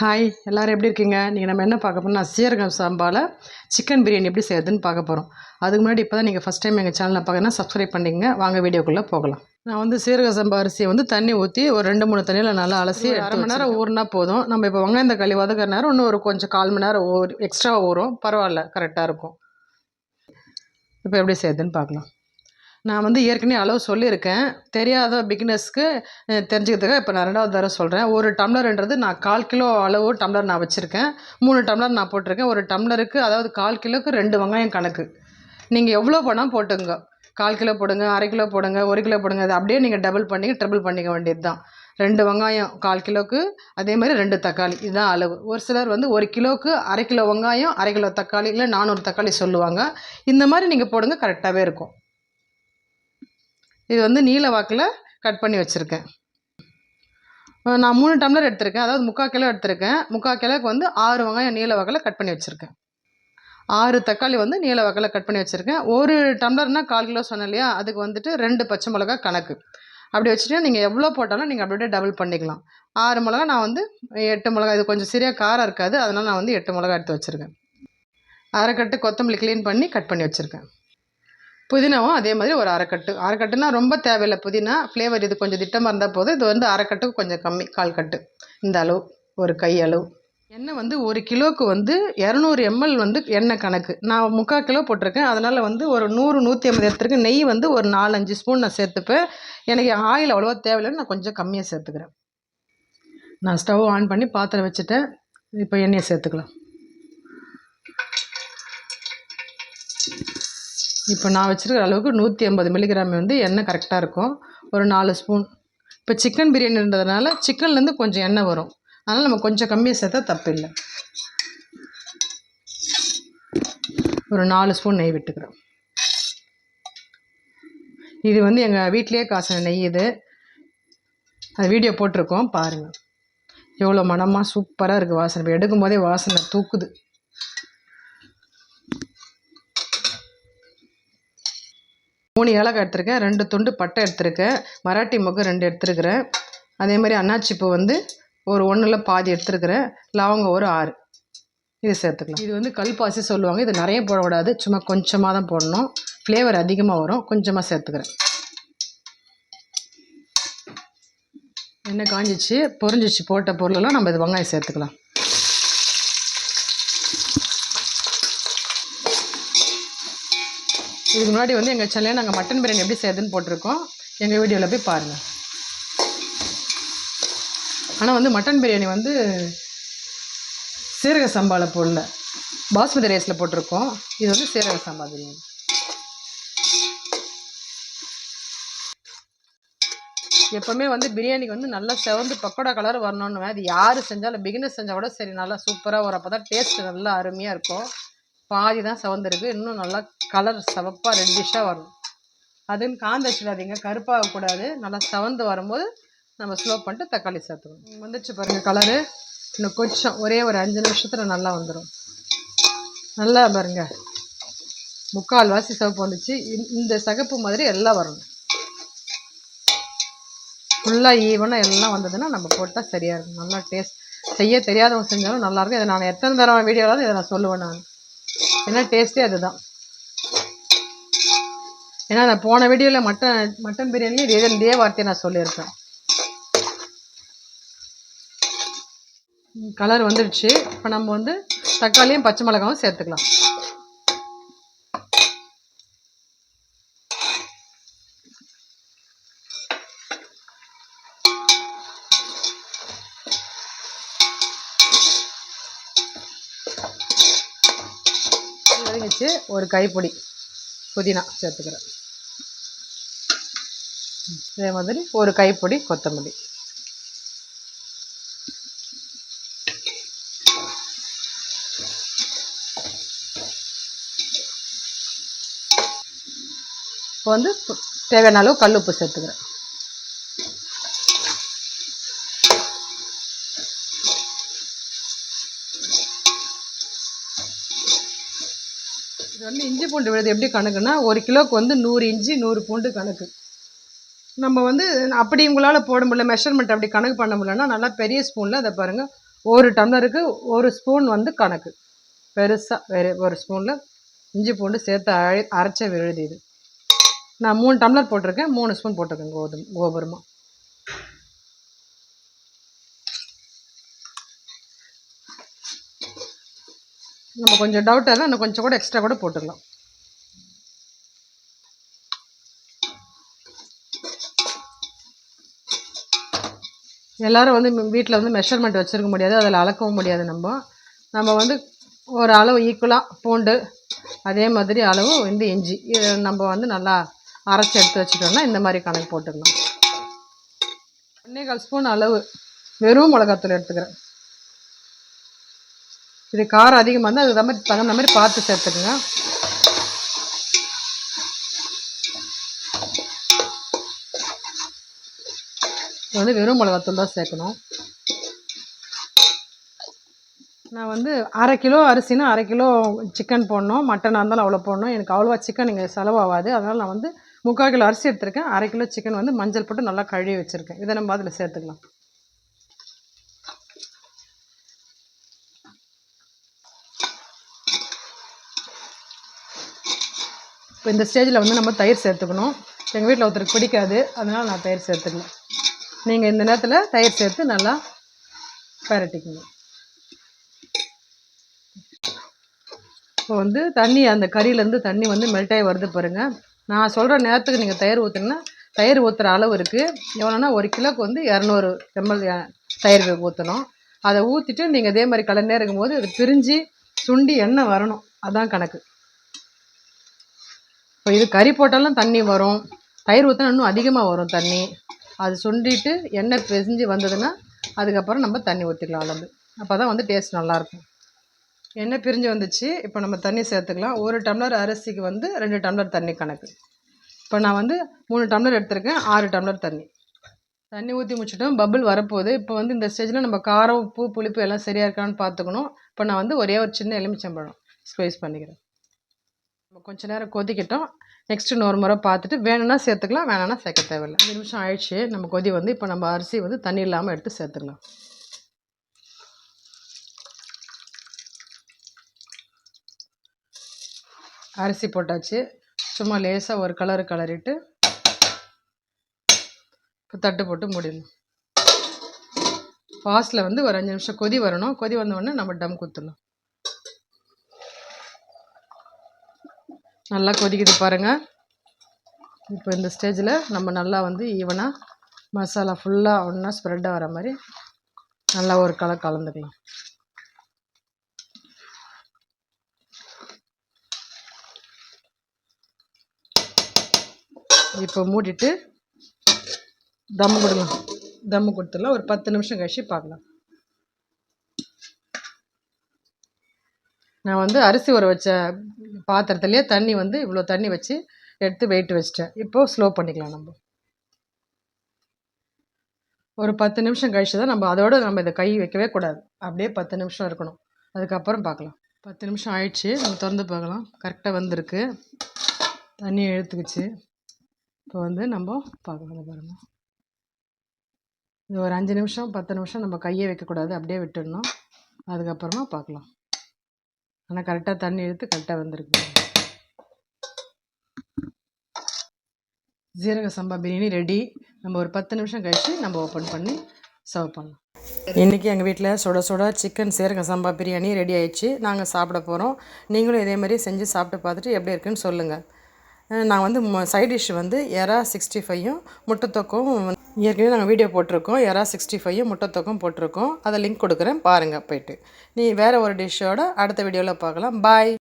Hi எல்லோரும் எப்படி இருக்கீங்க? நீங்கள் நம்ம என்ன பார்க்க போறோம்னா சீரகம் சாம்பாவில் சிக்கன் பிரியாணி எப்படி செய்யறதுன்னு பார்க்க போகிறோம் அதுக்கு முன்னாடி இப்போ தான் நீங்கள் ஃபஸ்ட் டைம் எங்கள் சேனலை பார்க்கணும்னா சப்ஸ்கிரைப் பண்ணிக்கங்க. வாங்க வீடியோக்குள்ளே போகலாம். நான் வந்து சீரக சம்பா அரிசியை வந்து தண்ணி ஊற்றி ஒரு ரெண்டு மூணு தண்ணியில் நல்லா அலசி அரை மணி நேரம் ஊறினா போதும். நம்ம இப்போ வெங்காயம் தக்காளி வதக்கிற நேரம் இன்னும் ஒரு கொஞ்சம் கால் மணி நேரம் ஊறி எக்ஸ்ட்ரா ஊறும். பரவாயில்ல கரெக்டாக இருக்கும். இப்போ எப்படி செய்யுதுன்னு பார்க்கலாம். நான் வந்து ஏற்கனவே அளவு சொல்லியிருக்கேன். தெரியாத பிகினர்ஸ்க்கு தெரிஞ்சுக்கிறதுக்காக இப்போ நான் ரெண்டாவது தடவை சொல்கிறேன் ஒரு டம்ளர்ன்றது நான் கால் கிலோ அளவு டம்ளர் நான் வச்சுருக்கேன். மூணு டம்ளர் நான் போட்டிருக்கேன். ஒரு டம்ளருக்கு அதாவது கால் கிலோக்கு ரெண்டு வெங்காயம் கணக்கு. நீங்கள் எவ்வளோ பணம் போட்டுங்க கால் கிலோ போடுங்க அரை கிலோ போடுங்க ஒரு கிலோ போடுங்க அது அப்படியே நீங்கள் டபுள் பண்ணி ட்ரிபிள் பண்ணிக்க வேண்டியது தான் ரெண்டு வெங்காயம் கால் கிலோக்கு அதே மாதிரி ரெண்டு தக்காளி. இதுதான் அளவு. ஒரு சிலர் வந்து ஒரு கிலோவுக்கு அரை கிலோ வெங்காயம் அரை கிலோ தக்காளி இல்லை நானூறு தக்காளி சொல்லுவாங்க. இந்த மாதிரி நீங்கள் போடுங்க கரெக்டாகவே இருக்கும். இது வந்து நீல வாக்கில் கட் பண்ணி வச்சுருக்கேன். நான் மூணு டம்ளர் எடுத்திருக்கேன். அதாவது முக்கால் கிலோ எடுத்திருக்கேன். முக்கால் கிலோக்கு வந்து ஆறு வெங்காயம் நீல வாக்கில் கட் பண்ணி வச்சுருக்கேன். ஆறு தக்காளி வந்து நீல வாக்கில் கட் பண்ணி வச்சுருக்கேன். ஒரு டம்ளர்னால் கால் கிலோ சொன்னேன் இல்லையா? அதுக்கு வந்துட்டு ரெண்டு பச்சை மிளகா கணக்கு. அப்படி வச்சுட்டு நீங்கள் எவ்வளோ போட்டாலும் நீங்கள் அப்படியே டபுள் பண்ணிக்கலாம். ஆறு மிளகா நான் வந்து எட்டு மிளகா. இது கொஞ்சம் சரியாக காரம் இருக்காது. அதனால் நான் வந்து எட்டு மிளகா எடுத்து வச்சுருக்கேன். அரைக்கட்டு கொத்தமல்லி க்ளீன் பண்ணி கட் பண்ணி வச்சுருக்கேன். புதினாவும் அதே மாதிரி ஒரு அரைக்கட்டு அரைக்கட்டுனா ரொம்ப தேவையில்லை. புதினா ஃப்ளேவர் இது கொஞ்சம் திட்டமாக இருந்தால் போதும். இது வந்து அரைக்கட்டுக்கு கொஞ்சம் கம்மி. கால் கட்டு. இந்த அளவு. ஒரு கை அளவு. எண்ணெய் வந்து ஒரு கிலோவுக்கு வந்து இரநூறு எம்எல் வந்து எண்ணெய் கணக்கு. நான் முக்கால் கிலோ போட்டிருக்கேன். அதனால் வந்து ஒரு நூறு நூற்றி ஐம்பது எடுத்துருக்கு. நெய் வந்து ஒரு நாலஞ்சு ஸ்பூன் நான் சேர்த்துப்பேன். எனக்கு ஆயில் அவ்வளோவா தேவையில்லைன்னு நான் கொஞ்சம் கம்மியாக சேர்த்துக்கிறேன். நான் ஸ்டவ் ஆன் பண்ணி பாத்திரம் வச்சுட்டேன். இப்போ எண்ணெயை சேர்த்துக்கலாம். இப்போ நான் வச்சுருக்கிற அளவுக்கு நூற்றி ஐம்பது மில்லிகிராம் வந்து எண்ணெய் கரெக்டாக இருக்கும். ஒரு நாலு ஸ்பூன் இப்போ சிக்கன் பிரியாணின்றதுனால சிக்கன்லேருந்து கொஞ்சம் எண்ணெய் வரும். அதனால் நம்ம கொஞ்சம் கம்மியாக சேர்த்தா தப்பு இல்லை ஒரு நாலு ஸ்பூன் நெய் விட்டுக்கிறோம் இது வந்து எங்கள் வீட்லேயே காசின நெய் இது. அது வீடியோ போட்டிருக்கோம் பாருங்கள் எவ்வளோ மனமாக சூப்பராக இருக்குது வாசனை. இப்போ எடுக்கும் போதே வாசனை தூக்குது. மூணு ஏலக்காய் எடுத்திருக்கேன் ரெண்டு துண்டு பட்டை எடுத்திருக்கேன் மராட்டி மொக்கு ரெண்டு எடுத்துருக்கிறேன். அதே மாதிரி அன்னாச்சி பூ வந்து ஒரு ஒன்றில் பாதி எடுத்துருக்கிறேன் லவங்கம் ஒரு ஆறு. இது சேர்த்துக்கலாம். இது வந்து கல்பாசி சொல்லுவாங்க இது நிறைய போடக்கூடாது சும்மா கொஞ்சமாக தான் போடணும். ஃப்ளேவர் அதிகமாக வரும் கொஞ்சமாக சேர்த்துக்கிறேன். எண்ணெய் காஞ்சிச்சு பொரிஞ்சிச்சு போட்ட பொருளெல்லாம் நம்ம இது வெங்காயம் சேர்த்துக்கலாம். இதுக்கு முன்னாடி வந்து எங்கள் சேனலில் நாங்கள் மட்டன் பிரியாணி எப்படி செய்யுதுன்னு போட்டிருக்கோம். எங்கள் வீடியோவில் போய் பாருங்கள் ஆனால் வந்து மட்டன் பிரியாணி வந்து சீரக சம்பாவில் போடல. பாஸ்மதி ரைஸில் போட்டிருக்கோம். இது வந்து சீரக சம்பா பிரியாணி எப்போவுமே வந்து பிரியாணிக்கு வந்து நல்லா செவந்து பக்கோடா கலர் வரணும்னு அது யார் செஞ்சாலும் பிகினர் செஞ்சால் கூட சரி நல்லா சூப்பராக வரும். அப்போ தான் டேஸ்ட்டு நல்லா அருமையாக இருக்கும். பாதி தான் செவந்துருக்கு. இன்னும் நல்லா கலர் சிவப்பாக ரெட்டிஷாக வரும். அதுன்னு காந்த வச்சிடாதீங்க கருப்பாகக்கூடாது நல்லா செவந்து வரும்போது நம்ம ஸ்லோ பண்ணிட்டு தக்காளி சேர்த்துக்கணும் வந்துச்சு பாருங்கள் கலரு இன்னும் கொஞ்சம் ஒரே ஒரு அஞ்சு நிமிஷத்தில் நல்லா வந்துடும் நல்லா பாருங்க. முக்கால் வாசி சிவப்பு வந்துச்சு. இந்த சகப்பு மாதிரி எல்லாம் வரணும். ஃபுல்லாக ஈவனாக எல்லாம் வந்ததுன்னா நம்ம போட்டால் சரியாக இருக்கும். நல்லா டேஸ்ட் செய்ய தெரியாதவங்க செஞ்சாலும் நல்லாயிருக்கும் இதை நான் எத்தனை தடவை வீடியோவில் இதை நான் சொல்லுவேன் நான். ஏன்னா டேஸ்ட்டே அதுதான். ஏன்னா நான் போன வீடியோவில் மட்டன் மட்டன் பிரியாணி இதே இதே வார்த்தையை நான் சொல்லியிருக்கேன் கலர் வந்துடுச்சு இப்போ நம்ம வந்து தக்காளியும் பச்சை மிளகாவும் சேர்த்துக்கலாம். வதங்கிச்சு ஒரு கைப்பொடி புதினா சேர்த்துக்கிறேன். இதே மாதிரி ஒரு கைப்பொடி கொத்தமல்லி. இப்போ வந்து தேவையான அளவு கல் உப்பு சேர்த்துக்கிறேன். இஞ்சி பூண்டு விழுது எப்படி கணக்குன்னா ஒரு கிலோவுக்கு வந்து நூறு இஞ்சி நூறு பூண்டு கணக்கு. நம்ம வந்து அப்படி உங்களால் போட முடியல மெஷர்மெண்ட் அப்படி கணக்கு பண்ண முடியலன்னா நல்லா பெரிய ஸ்பூனில் அதை பாருங்கள் ஒரு டம்ளருக்கு ஒரு ஸ்பூன் வந்து கணக்கு. பெருசாக வேறு ஒரு ஸ்பூனில் இஞ்சி பூண்டு சேர்த்து அரை அரைச்ச விழுது இது. நான் மூணு டம்ளர் போட்டிருக்கேன் மூணு ஸ்பூன் போட்டிருக்கேன் கோதுமை கோபுரமாக நம்ம கொஞ்சம் டவுட்டாக இருந்தால் இன்னும் கொஞ்சம் கூட எக்ஸ்ட்ரா கூட போட்டுக்கலாம். எல்லோரும் வந்து வீட்டில் வந்து மெஷர்மெண்ட் வச்சுருக்க முடியாது அதில் அளக்கவும் முடியாது நம்ம. நம்ம வந்து ஒரு அளவு ஈக்குவலாக பூண்டு அதே மாதிரி அளவு வந்து இஞ்சி. இது நம்ம வந்து நல்லா அரைச்சி எடுத்து வச்சுட்டோம்னா இந்த மாதிரி கணக்கு போட்டுக்கலாம். ஒன்றே கால் ஸ்பூன் அளவு வெறும் மிளகாத்தூள் எடுத்துக்கிறேன். இது காரம் அதிகமாக இருந்தால் அதுக்கு மாதிரி தகுந்த மாதிரி பார்த்து சேர்த்துக்குங்க. இது வந்து வெறும் மிளகாத்தூள் தான் சேர்க்கணும். நான் வந்து அரை கிலோ அரிசினா அரை கிலோ சிக்கன் போடணும். மட்டனாக இருந்தாலும் அவ்வளோ போடணும். எனக்கு அவ்வளோவா சிக்கன் இங்கே செலவாகாது. அதனால் நான் வந்து முக்கால் கிலோ அரிசி எடுத்திருக்கேன். அரை கிலோ சிக்கன் வந்து மஞ்சள் போட்டு நல்லா கழுவி வச்சுருக்கேன். இதை நம்ம அதில் சேர்த்துக்கலாம். இப்போ இந்த ஸ்டேஜில் வந்து நம்ம தயிர் சேர்த்துக்கணும். எங்கள் வீட்டில் ஒருத்தருக்கு பிடிக்காது. அதனால் நான் தயிர் சேர்த்துக்கல. நீங்கள் இந்த நேரத்தில் தயிர் சேர்த்து நல்லா பரட்டிக்கணும் இப்போ வந்து தண்ணி அந்த கறியிலேருந்து தண்ணி வந்து மெல்ட் ஆகி வருது பாருங்கள் நான் சொல்கிற நேரத்துக்கு நீங்கள் தயிர் ஊற்றுனா தயிர் ஊற்றுற அளவு இருக்குது எவ்வளோனா ஒரு கிலோக்கு வந்து இரநூறு எம்எல் தயிர் ஊற்றணும் அதை ஊற்றிட்டு நீங்கள் இதே மாதிரி கலந்தே இருக்கும்போது அது பிரிஞ்சு சுண்டி எண்ணெய் வரணும். அதான் கணக்கு. இப்போ இது கறி போட்டாலும் தண்ணி வரும். தயிர் ஊற்றினா இன்னும் அதிகமாக வரும் தண்ணி. அது சுண்டிட்டு எண்ணெய் பிரிஞ்சு வந்ததுன்னா அதுக்கப்புறம் நம்ம தண்ணி ஊற்றிக்கலாம் அளந்து அப்போ தான் வந்து டேஸ்ட் நல்லாயிருக்கும் எண்ணெய் பிரிஞ்சு வந்துச்சு. இப்போ நம்ம தண்ணி சேர்த்துக்கலாம். ஒரு டம்ளர் அரிசிக்கு வந்து ரெண்டு டம்ளர் தண்ணி கணக்கு. இப்போ நான் வந்து மூணு டம்ளர் எடுத்திருக்கேன். ஆறு டம்ளர் தண்ணி. தண்ணி ஊற்றி முடிச்சிட்டோம். பபுள் வரப்போகுது. இப்போ வந்து இந்த ஸ்டேஜில் நம்ம காரம் உப்பு புளிப்பு எல்லாம் சரியாக இருக்கான்னு பார்த்துக்கணும். இப்போ நான் வந்து ஒரே ஒரு சின்ன எலுமிச்சம்பழம் ஸ்குவைஸ் பண்ணிக்கிறேன். நம்ம கொஞ்ச நேரம் கொதிக்கட்டும். நெக்ஸ்ட்டு இன்னொரு முறை பார்த்துட்டு வேணும்னா சேர்த்துக்கலாம் வேணாம்னா சேர்க்க தேவையில்லை. அஞ்சு நிமிஷம் ஆயிடுச்சு நம்ம கொதி வந்து இப்போ நம்ம அரிசி வந்து தண்ணி இல்லாமல் எடுத்து சேர்த்துக்கலாம். அரிசி போட்டாச்சு. சும்மா லேசாக ஒரு கலர் கலரிட்டு இப்போ தட்டு போட்டு மூடிடணும். ஃபாஸ்ட்டில் வந்து ஒரு அஞ்சு நிமிஷம் கொதி வரணும். கொதி வந்த உடனே நம்ம டம் குத்தணும். நல்லா கொதிக்குது பாருங்கள் இப்போ இந்த ஸ்டேஜில் நம்ம நல்லா வந்து ஈவனாக மசாலா ஃபுல்லாக ஒன்றா ஸ்ப்ரெட் வர மாதிரி நல்லா ஒரு கலர் கலந்துக்கலாம் இப்போ மூடிட்டு தம்மு கொடுங்க. தம்மு கொடுத்துடலாம். ஒரு பத்து நிமிஷம் கழிச்சு பார்க்கலாம். நான் வந்து அரிசி ஊற வச்ச பாத்திரத்துலேயே தண்ணி வந்து இவ்வளோ தண்ணி வச்சு எடுத்து வெயிட் வச்சிட்டேன். இப்போது ஸ்லோ பண்ணிக்கலாம் நம்ம. ஒரு பத்து நிமிஷம் கழிச்சு தான் நம்ம அதோட நம்ம இதை கை வைக்கவே கூடாது. அப்படியே பத்து நிமிஷம் இருக்கணும். அதுக்கப்புறம் பார்க்கலாம். பத்து நிமிஷம் ஆயிடுச்சு. நம்ம திறந்து பார்க்கலாம். கரெக்டாக வந்திருக்கு. தண்ணி எடுத்துக்கிச்சு இப்போ வந்து நம்ம பார்க்கலாம் பாருங்கள் இது ஒரு அஞ்சு நிமிஷம் பத்து நிமிஷம் நம்ம கையை வைக்கக்கூடாது. அப்படியே விட்டுடணும். அதுக்கப்புறமா பார்க்கலாம். ஆனால் கரெக்டாக தண்ணி இழுத்து கரெக்டாக வந்திருக்கு ஜீரக சம்பா பிரியாணி ரெடி நம்ம ஒரு பத்து நிமிஷம் கழித்து நம்ம ஓப்பன் பண்ணி சர்வ் பண்ணலாம். இன்றைக்கி எங்கள் வீட்டில் சுட சுட சிக்கன் சீரக சம்பா பிரியாணி ரெடி ஆயிடுச்சு. நாங்கள் சாப்பிட போகிறோம் நீங்களும் இதே மாதிரி செஞ்சு சாப்பிட்டு பார்த்துட்டு எப்படி இருக்குன்னு சொல்லுங்கள் நான் வந்து சைட் டிஷ் வந்து எறா சிக்ஸ்டி ஃபைவும் முட்டைத்தொக்கும் ஏற்கனவே நாங்கள் வீடியோ போட்டிருக்கோம். எறா சிக்ஸ்டி ஃபைவ் முட்டைத்தொக்கும் போட்டிருக்கோம். அதை லிங்க் கொடுக்குறேன். பாருங்கள் போயிட்டு. நீ வேறு ஒரு டிஷ்ஷோட அடுத்த வீடியோவில் பார்க்கலாம். பாய்